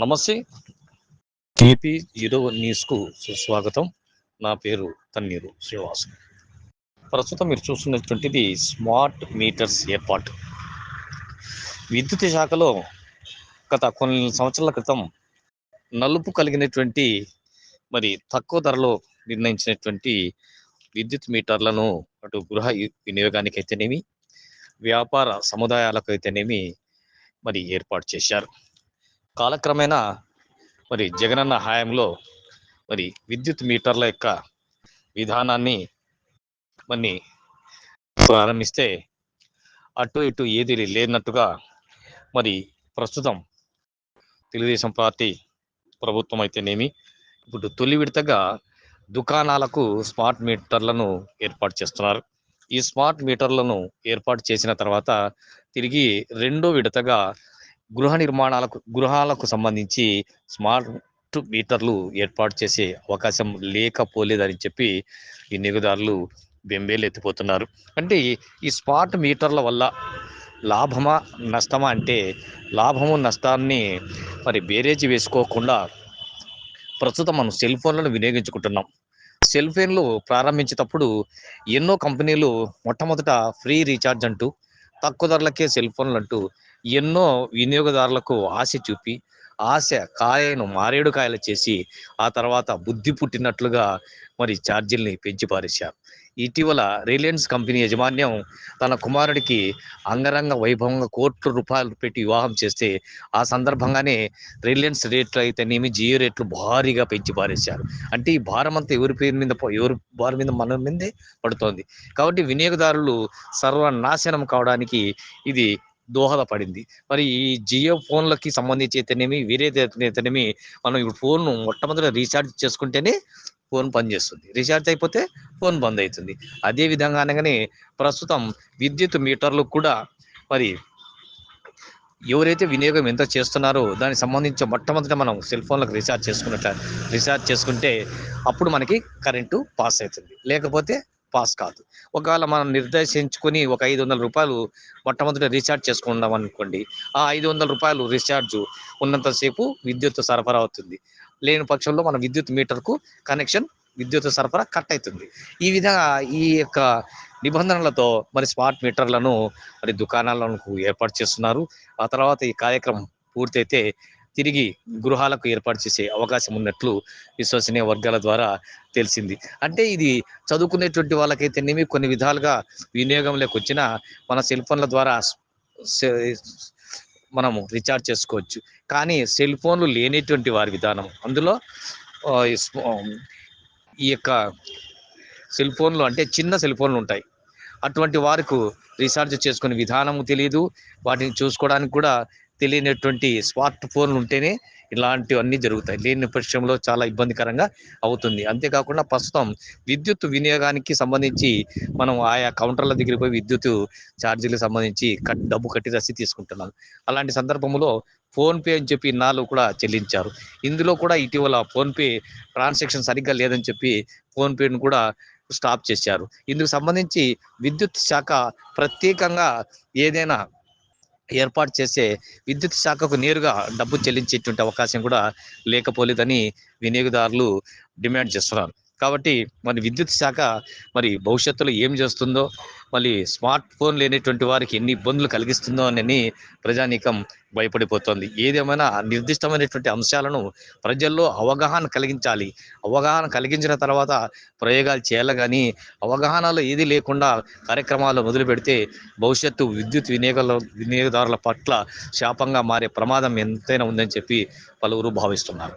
నమస్తే. AP zero న్యూస్కు సుస్వాగతం. నా పేరు తన్నీరు శ్రీనివాస్. ప్రస్తుతం మీరు చూస్తున్నటువంటిది స్మార్ట్ మీటర్స్ ఏర్పాటు. విద్యుత్ శాఖలో గత కొన్ని సంవత్సరాల క్రితం నలుపు కలిగినటువంటి మరి తక్కువ ధరలో నిర్ణయించినటువంటి విద్యుత్ మీటర్లను అటు గృహ వినియోగానికి అయితేనేమి వ్యాపార సముదాయాలకు అయితేనేమి మరి ఏర్పాటు చేశారు. కాలక్రమేణా మరి జగనన్న హయాంలో మరి విద్యుత్ మీటర్ల యొక్క విధానాన్ని మరి ప్రారంభిస్తే అటు ఇటు ఏది లేనట్టుగా మరి ప్రస్తుతం తెలుగుదేశం పార్టీ ప్రభుత్వం అయితేనేమి ఇప్పుడు తొలి విడతగా దుకాణాలకు స్మార్ట్ మీటర్లను ఏర్పాటు చేస్తున్నారు. ఈ స్మార్ట్ మీటర్లను ఏర్పాటు చేసిన తర్వాత తిరిగి రెండో విడతగా గృహ నిర్మాణాలకు గృహాలకు సంబంధించి స్మార్ట్ మీటర్లు ఏర్పాటు చేసే అవకాశం లేకపోలేదని చెప్పి వినియోగదారులు బెంబేలు ఎత్తిపోతున్నారు అంటే ఈ స్మార్ట్ మీటర్ల వల్ల లాభమా నష్టమా అంటే లాభము నష్టాన్ని మరి బేరేజీ వేసుకోకుండా ప్రస్తుతం మనం సెల్ ఫోన్లను వినియోగించుకుంటున్నాం. సెల్ ఫోన్లు ప్రారంభించేటప్పుడు ఎన్నో కంపెనీలు మొట్టమొదట ఫ్రీ రీఛార్జ్ అంటూ తక్కువ ధరలకే సెల్ ఫోన్లు అంటూ ఎన్నో వినియోగదారులకు ఆశ చూపి ఆశ కాయను మారేడు కాయలు చేసి ఆ తర్వాత బుద్ధి పుట్టినట్లుగా మరి ఛార్జీల్ని పెంచి పారేశారు. ఇటీవల రిలయన్స్ కంపెనీ యాజమాన్యం తన కుమారుడికి అంగరంగ వైభవంగా కోట్ల రూపాయలు పెట్టి వివాహం చేస్తే ఆ సందర్భంగానే రిలయన్స్ రేట్లు అయితేనేమి జియో రేట్లు భారీగా పెంచి పారేశారు. అంటే ఈ భారం అంతా ఎవరి పేరు మీద ఎవరి భారం మీద మన మీదే పడుతోంది. కాబట్టి వినియోగదారులు సర్వనాశనం కావడానికి ఇది దోహదపడింది. మరి ఈ జియో ఫోన్లకి సంబంధించి అయితేనేమి వేరే అయితేనేమి మనం ఇప్పుడు ఫోన్ మొట్టమొదటి రీఛార్జ్ చేసుకుంటేనే ఫోన్ పనిచేస్తుంది రీఛార్జ్ అయిపోతే ఫోన్ బంద్ అవుతుంది అదే విధంగా అనగానే ప్రస్తుతం విద్యుత్ మీటర్లు కూడా మరి ఎవరైతే వినియోగం ఎంత చేస్తున్నారో దానికి సంబంధించి మొట్టమొదట మనం సెల్ ఫోన్లకు రీఛార్జ్ చేసుకున్నట్ల రీఛార్జ్ చేసుకుంటే అప్పుడు మనకి కరెంటు పాస్ అవుతుంది. లేకపోతే పాస్ కాదు. ఒకవేళ మనం నిర్దేశించుకొని ఒక ఐదు వందల రూపాయలు మొట్టమొదటి రీఛార్జ్ చేసుకున్నాం అనుకోండి ఆ ఐదు వందల రూపాయలు రీఛార్జ్ ఉన్నంతసేపు విద్యుత్ సరఫరా అవుతుంది. లేని పక్షంలో మన విద్యుత్ మీటర్కు కనెక్షన్ విద్యుత్ సరఫరా కట్ అవుతుంది. ఈ విధంగా ఈ యొక్క నిబంధనలతో మరి స్మార్ట్ మీటర్లను మరి దుకాణాలను ఏర్పాటు చేస్తున్నారు. ఆ తర్వాత ఈ కార్యక్రమం పూర్తయితే తిరిగి గృహాలకు ఏర్పాటు చేసే అవకాశం ఉన్నట్లు విశ్వసనీయ వర్గాల ద్వారా తెలిసింది. అంటే ఇది చదువుకునేటువంటి వాళ్ళకైతేనేమి కొన్ని విధాలుగా వినియోగంలోకి వచ్చిన మన సెల్ ఫోన్ల ద్వారా మనము రీఛార్జ్ చేసుకోవచ్చు. కానీ సెల్ ఫోన్లు లేనిటువంటి వారి విధానం. అందులో ఈ ఈ యొక్క సెల్ ఫోన్లు అంటే చిన్న సెల్ ఫోన్లు ఉంటాయి. అటువంటి వారికి రీఛార్జ్ చేసుకునే విధానము తెలియదు వాటిని చూసుకోవడానికి కూడా తెలియనటువంటి స్మార్ట్ ఫోన్లు ఉంటేనే ఇలాంటివన్నీ జరుగుతాయి. లేని పక్షంలో చాలా ఇబ్బందికరంగా అవుతుంది. అంతేకాకుండా ప్రస్తుతం విద్యుత్ వినియోగానికి సంబంధించి మనం ఆయా కౌంటర్ల దగ్గరికి పోయి విద్యుత్ ఛార్జీలకు సంబంధించి కట్ డబ్బు కట్టి రసి తీసుకుంటున్నాం. అలాంటి సందర్భంలో ఫోన్పే అని చెప్పి ఇన్నాళ్ళు కూడా చెల్లించారు. ఇందులో కూడా ఇటీవల ఫోన్పే ట్రాన్సాక్షన్ సరిగ్గా లేదని చెప్పి ఫోన్పేను కూడా స్టాప్ చేశారు. ఇందుకు సంబంధించి విద్యుత్ శాఖ ప్రత్యేకంగా ఏదైనా ఏర్పాటు చేసే విద్యుత్ శాఖకు నేరుగా డబ్బు చెల్లించేటువంటి అవకాశం కూడా లేకపోలేదని వినియోగదారులు డిమాండ్ చేస్తున్నారు. కాబట్టి మరి విద్యుత్ శాఖ మరి భవిష్యత్తులో ఏం చేస్తుందో మళ్ళీ స్మార్ట్ ఫోన్ లేనటువంటి వారికి ఎన్ని ఇబ్బందులు కలిగిస్తుందో అని ప్రజానీకం భయపడిపోతోంది. ఏదేమైనా నిర్దిష్టమైనటువంటి అంశాలను ప్రజల్లో అవగాహన కలిగించాలి. అవగాహన కలిగించిన తర్వాత ప్రయోగాలు చేయాలి కానీ అవగాహనలో ఏది లేకుండా కార్యక్రమాలు మొదలు పెడితే భవిష్యత్తు విద్యుత్ వినియోగ వినియోగదారుల పట్ల శాపంగా మారే ప్రమాదం ఎంతైనా ఉందని చెప్పి పలువురు భావిస్తున్నారు.